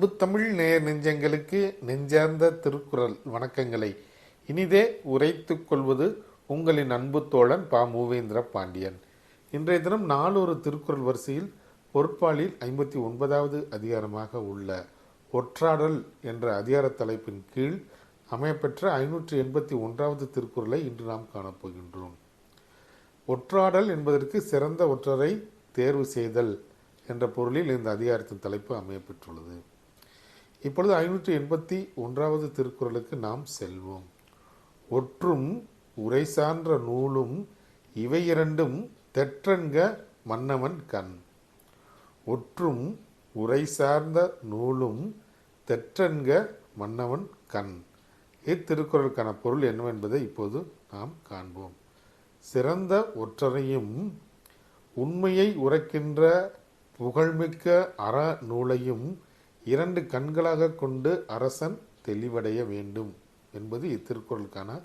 முத்தமிழ் நேர் நெஞ்சங்களுக்கு நெஞ்சார்ந்த திருக்குறள் வணக்கங்களை. இனிதே உரைத்து கொள்வது உங்களின் அன்பு தோழன் பா. மூவேந்திர பாண்டியன். இன்றைய தினம் நாலொரு திருக்குறள் வரிசையில் பொற்பாலில் ஐம்பத்தி ஒன்பதாவது அதிகாரமாக உள்ள ஒற்றாடல் என்ற அதிகார தலைப்பின் கீழ் அமையப்பெற்ற ஐநூற்றி எண்பத்தி ஒன்றாவது திருக்குறளை இன்று நாம் காணப்போகின்றோம் ஒற்றாடல் என்பதற்கு சிறந்த ஒற்றரை தேர்வு செய்தல் என்ற பொருளில் இந்த அதிகாரத்தின் தலைப்பு அமையப்பெற்றுள்ளது இப்பொழுது ஐநூற்றி எண்பத்தி ஒன்றாவது திருக்குறளுக்கு நாம் செல்வோம். ஒற்றும் உரை சான்ற நூலும் இவை இரண்டும் தெற்றன்க மன்னவன் கண். ஒற்றும் உரை சார்ந்த நூலும் தெற்றன்க மன்னவன் கண். இத்திருக்குறளுக்கான பொருள் என்னவென்பதை இப்போது நாம் காண்போம். சிறந்த ஒற்றரையும் உண்மையை உரைக்கின்ற புகழ்மிக்க அற நூலையும் இரண்டு கண்களாக கொண்டு அரசன் தெளிவடைய வேண்டும் என்பது இத்திருக்குறளுக்கான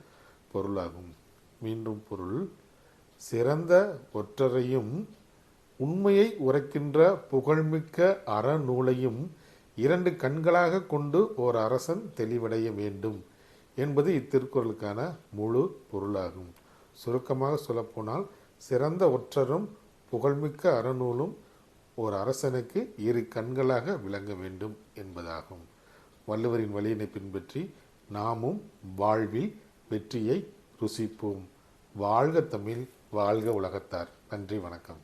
பொருளாகும். மீண்டும் பொருள். சிறந்த ஒற்றரையும் உண்மையை உரைக்கின்ற புகழ்மிக்க அறநூலையும் இரண்டு கண்களாக கொண்டு ஓர் அரசன் தெளிவடைய வேண்டும் என்பது இத்திருக்குறளுக்கான முழு பொருளாகும். சுருக்கமாக சொல்லப்போனால் சிறந்த ஒற்றரும் புகழ்மிக்க அறநூலும் ஒரு அரசனுக்கு இரு கண்களாக விளங்க வேண்டும் என்பதாகும். வள்ளுவரின் வழியினை பின்பற்றி நாமும் வாழ்வில் வெற்றியை ருசிப்போம். வாழ்க தமிழ் வாழ்க உலகத்தார். நன்றி வணக்கம்.